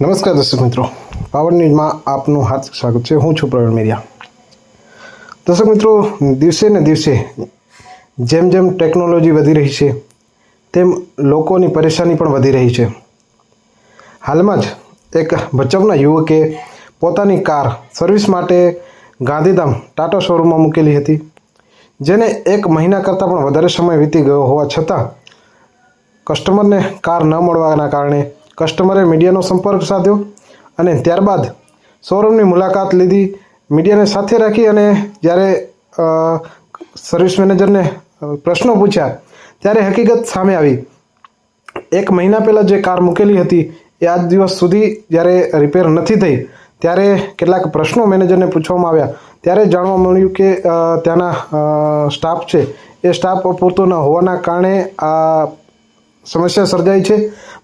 નમસ્કાર દર્શક મિત્રો. પાવર ન્યૂઝમાં આપનું હાર્દિક સ્વાગત છે. હું છું પ્રવીણ મેરિયા. દર્શક મિત્રો, દિવસે ને દિવસે જેમ જેમ ટેકનોલોજી વધી રહી છે, તેમ લોકોની પરેશાની પણ વધી રહી છે. હાલમાં જ એક ભચવના યુવકે પોતાની કાર સર્વિસ માટે ગાંધીધામ ટાટા શોરૂમમાં મૂકેલી હતી, જેને એક મહિના કરતાં પણ વધારે સમય વીતી ગયો હોવા છતાં કસ્ટમરને કાર ન મળવાના કારણે કસ્ટમરે મીડિયાનો સંપર્ક સાધ્યો અને ત્યારબાદ શોરૂમની મુલાકાત લીધી. મીડિયાને સાથે રાખી અને જ્યારે સર્વિસ મેનેજરને પ્રશ્નો પૂછ્યા, ત્યારે હકીકત સામે આવી. એક મહિના પહેલાં જે કાર મૂકેલી હતી, એ આજ દિવસ સુધી જ્યારે રિપેર નથી થઈ, ત્યારે કેટલાક પ્રશ્નો મેનેજરને પૂછવામાં આવ્યા. ત્યારે જાણવા મળ્યું કે ત્યાંના સ્ટાફ છે, એ સ્ટાફ પૂરતો ન હોવાના કારણે આ સમસ્યા સર્જાઈ છે.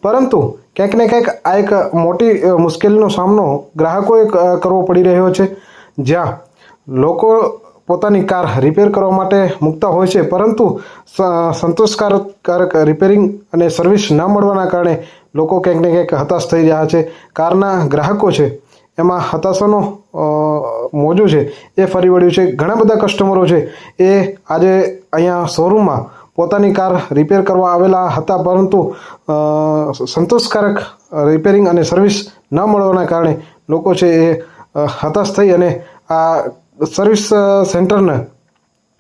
પરંતુ ક્યાંક ને ક્યાંક આ એક મોટી મુશ્કેલીનો સામનો ગ્રાહકોએ કરવો પડી રહ્યો છે. જ્યાં લોકો પોતાની કાર રિપેર કરવા માટે મૂકતા હોય છે, પરંતુ સંતોષકારક રિપેરિંગ અને સર્વિસ ન મળવાના કારણે લોકો ક્યાંક ને ક્યાંક હતાશ થઈ રહ્યા છે. કારના ગ્રાહકો છે, એમાં હતાશાનો મોજું છે, એ ફરી વળ્યું છે. ઘણા બધા કસ્ટમરો છે, એ આજે અહીંયા શોરૂમમાં પોતાની કાર રિપેર કરવા આવેલા હતા, પરંતુ સંતોષકારક રિપેરિંગ અને સર્વિસ ન મળવાના કારણે લોકો છે એ હતાશ થઈ અને આ સર્વિસ સેન્ટરને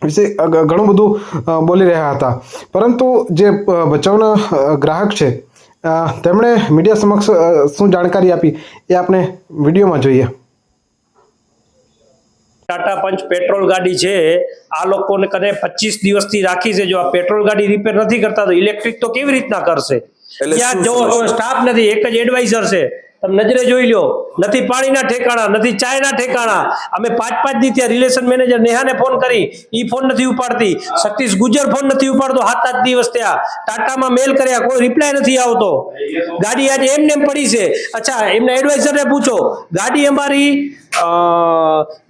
વિશે ઘણું બધું બોલી રહ્યા હતા. પરંતુ જે બચાવના ગ્રાહક છે તેમણે મીડિયા સમક્ષ શું જાણકારી આપી એ આપણે વિડીયોમાં જોઈએ. ટાટા પંચ પેટ્રોલ ગાડી છે. આ લોકોને કને પચીસ દિવસથી રાખી છે. જો આ પેટ્રોલ ગાડી રિપેર નથી કરતા તો ઇલેક્ટ્રિક તો કેવી રીતના કરશે? ક્યાં ત્યાં શું જો સ્ટાફ નથી એક જ એડવાઇઝર છે. તમે નજરે જોઈ લો નથી પાણીના ઠેકાણા નથી ચાયના ઠેકાણા. અમે પાંચ પાંચ દી ત્યાં રિલેશન મેનેજર નેહાને ફોન કરી. ઈ ફોન નથી ઉપાડતી. સતીશ ગુજર ફોન નથી ઉપાડતો. સાત આઠ દિવસ ત્યાં. ટાટામાં મેલ કર્યા. કોઈ રિપ્લાય નથી આવતો. ગાડી આજે એમને એમ પડી છે. અચ્છા એમના એડવાઇઝરને પૂછો. ગાડી અમારી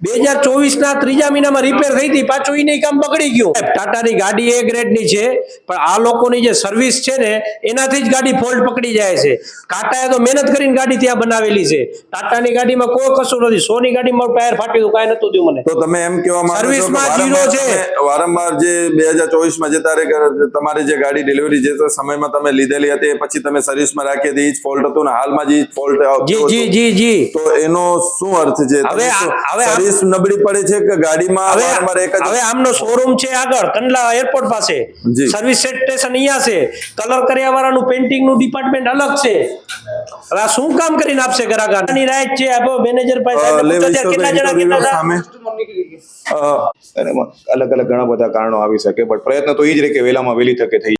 બે હજાર ચોવીસ ના ત્રીજા મહિનામાં રિપેર થઈ હતી. પાછું એને કામ બગડી ગયું. ટાટાની ગાડી એ ગ્રેડની છે પણ આ લોકોની જે સર્વિસ છે ને એનાથી જ ગાડી ફોલ્ટ પકડી જાય છે. ટાટાએ તો મહેનત કરીને ગાડી ત્યાં બનાવેલી છે. ટાટાની ગાડીમાં કોઈ કશું નથી. સોની ગાડીમાં ટાયર ફાટી ગયું કાંઈ નતું થયું મને. તો તમે એમ કેવા માંગો સર્વિસમાં વારંવાર છે. વારંવાર જે બે હજાર ચોવીસમાં જે તારે તમારી જે ગાડી ડિલિવરી જે સમયમાં તમે લીધેલી હતી પછી તમે સર્વિસમાં રાખી હતી એ જ ફોલ્ટ હતું ને હાલમાં જે ફોલ્ટ જી જી જી જી. તો એનો શું અર્થ છે? હવે હવે સર્વિસ નબળી પડે છે કે ગાડીમાં હવે વારંવાર એક જ હવે આમનો શોરૂમ છે આગળ કંડલા એરપોર્ટ પાસે. સર્વિસ સ્ટેશન અહીંયા છે. કલર કર્યા વાળાનું પેન્ટિંગનું ડિપાર્ટમેન્ટ અલગ છે. હવે આ શું કામ કરીને આપશે ગ્રાહકની રાઈટ છે આપો મેનેજર પાસે કેટલા જણા વિશ્વભાઈ સામે. અલગ અલગ ઘણા બધા કારણો આવી શકે બટ પ્રયત્ન તો એ જ રહે કે વહેલામાં વહેલી તકે થઈ